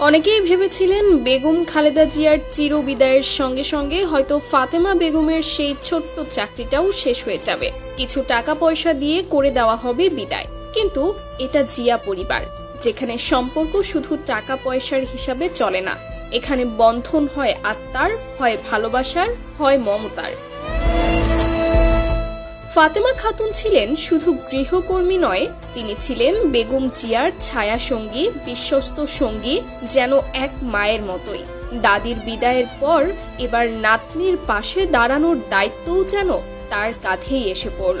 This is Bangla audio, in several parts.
অনেকেই ভেবেছিলেন বেগম খালেদা জিয়ার চির বিদায়ের সঙ্গে সঙ্গে হয়তো ফাতেমা বেগমের সেই ছোট্ট চাকরিটাও শেষ হয়ে যাবে। কিছু টাকা পয়সা দিয়ে করে দেওয়া হবে বিদায়। কিন্তু এটা জিয়া পরিবার, যেখানে সম্পর্ক শুধু টাকা পয়সার হিসাবে চলে না। এখানে বন্ধন হয় আত্মার, হয় ভালোবাসার, হয় মমতার। ফাতেমা খাতুন ছিলেন শুধু গৃহকর্মী নয়, তিনি ছিলেন বেগম জিয়ার ছায়া সঙ্গী বিশ্বস্ত সঙ্গী, যেন এক মায়ের মতোই। দাদির বিদায়ের পর এবার নাতনির পাশে দাঁড়ানোর দায়িত্বও যেন তার কাঁধেই এসে পড়ল।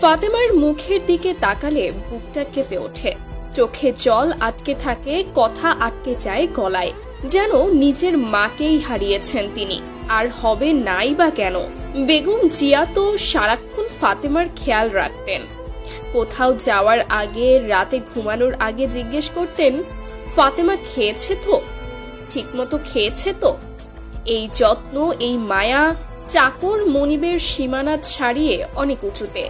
ফাতেমার মুখের দিকে তাকালে বুকটা কেঁপে ওঠে। চোখে জল আটকে থাকে, কথা আটকে যায় গলায়, যেন নিজের মাকেই হারিয়েছেন তিনি। আর হবে নাই বা কেন? বেগম জিয়া তো সারাক্ষণ ফাতেমার খেয়াল রাখতেন। কোথাও যাওয়ার আগে, রাতে ঘুমানোর আগে জিজ্ঞেস করতেন, ফাতেমা খেয়েছে তো? ঠিকমতো খেয়েছে তো? এই যত্ন, এই মায়া চাকর মনিবের সীমানা ছাড়িয়ে অনেক উঁচুতে।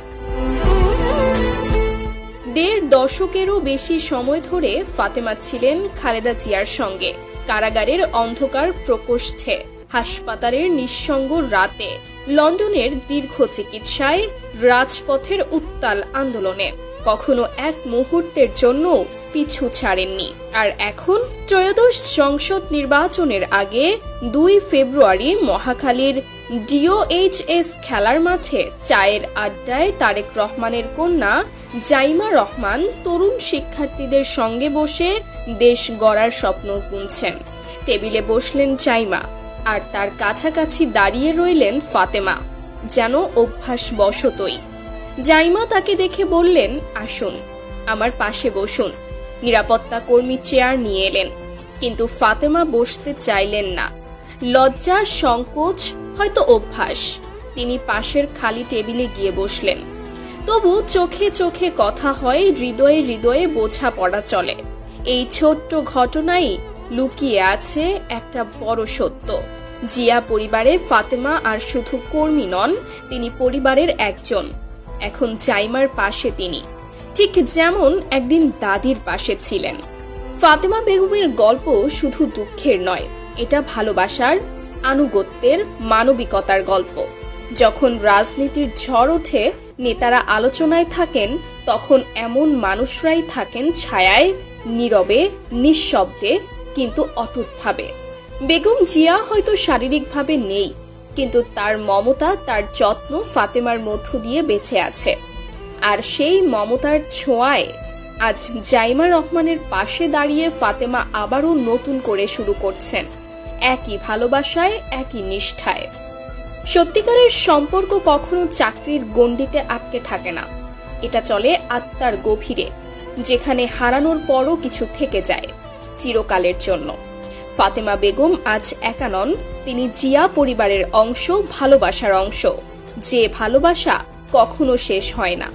দেড় দশকেরও বেশি সময় ধরে ফাতেমা ছিলেন খালেদা জিয়ার সঙ্গে, কারাগারের অন্ধকার প্রকোষ্ঠে, হাসপাতালের নিঃসঙ্গ রাতে। লন্ডনের দীর্ঘ চিকিৎসায় রাজপথের উত্তাল আন্দোলনে। কখনো এক মুহূর্তের জন্য পিছু ছাড়েননি। আর এখন ত্রয়োদশ সংসদ নির্বাচনের আগে দুই ফেব্রুয়ারি মহাখালীর ডিওএইচএস খেলার মাঠে চায়ের আড্ডায় তারেক রহমানের কন্যা জাইমা রহমান তরুণ শিক্ষার্থীদের সঙ্গে বসে দেশ গড়ার স্বপ্ন গুনছেন। টেবিলে বসলেন জাইমা। আর তার কাছাকাছি দাঁড়িয়ে রইলেন ফাতেমা, যেন অভ্যাস বশতই জাইমা তাকে দেখে বললেন, আসুন, আমার পাশে বসুন। নিরাপত্তা কর্মী চেয়ার নিয়ে এলেন, কিন্তু ফাতেমা বসতে চাইলেন না। লজ্জা, সংকোচ, হয়তো অভ্যাস, তিনি পাশের খালি টেবিলে গিয়ে বসলেন। তবু চোখে চোখে কথা হয়, হৃদয়ে হৃদয়ে বোঝা পড়া চলে। এই ছোট্ট ঘটনাই লুকিয়ে আছে একটা বড় সত্য। জিয়া পরিবারে ফাতেমা আর শুধু কর্মী নন, তিনি পরিবারের একজন। এখন জাইমার পাশে তিনি। ঠিক যেমন একদিন দাদির পাশে ছিলেন। ফাতেমা বেগমের গল্প শুধু দুঃখের নয়, এটা ভালোবাসার, আনুগত্যের, মানবিকতার গল্প। যখন রাজনীতির ঝড় ওঠে, নেতারা আলোচনায় থাকেন, তখন এমন মানুষরাই থাকেন ছায়ায়, নীরবে, নিঃশব্দে কিন্তু অটুটভাবে। বেগম জিয়া হয়তো শারীরিকভাবে নেই, কিন্তু তার মমতা, তার যত্ন ফাতেমার মধ্য দিয়ে বেঁচে আছে। আর সেই মমতার ছোঁয়ায় আজ জাইমা রহমানের পাশে দাঁড়িয়ে ফাতেমা আবারও নতুন করে শুরু করছেন। একই ভালোবাসায়, একই নিষ্ঠায়। সত্যিকারের সম্পর্ক কখনো চাকরির গণ্ডিতে আটকে থাকে না। এটা চলে আত্মার গভীরে, যেখানে হারানোর পরও কিছু থেকে যায়। চিরকালের জন্য। ফাতেমা বেগম আজ একা নন, তিনি জিয়া পরিবারের অংশ, ভালোবাসার অংশ। যে ভালোবাসা কখনো শেষ হয় না।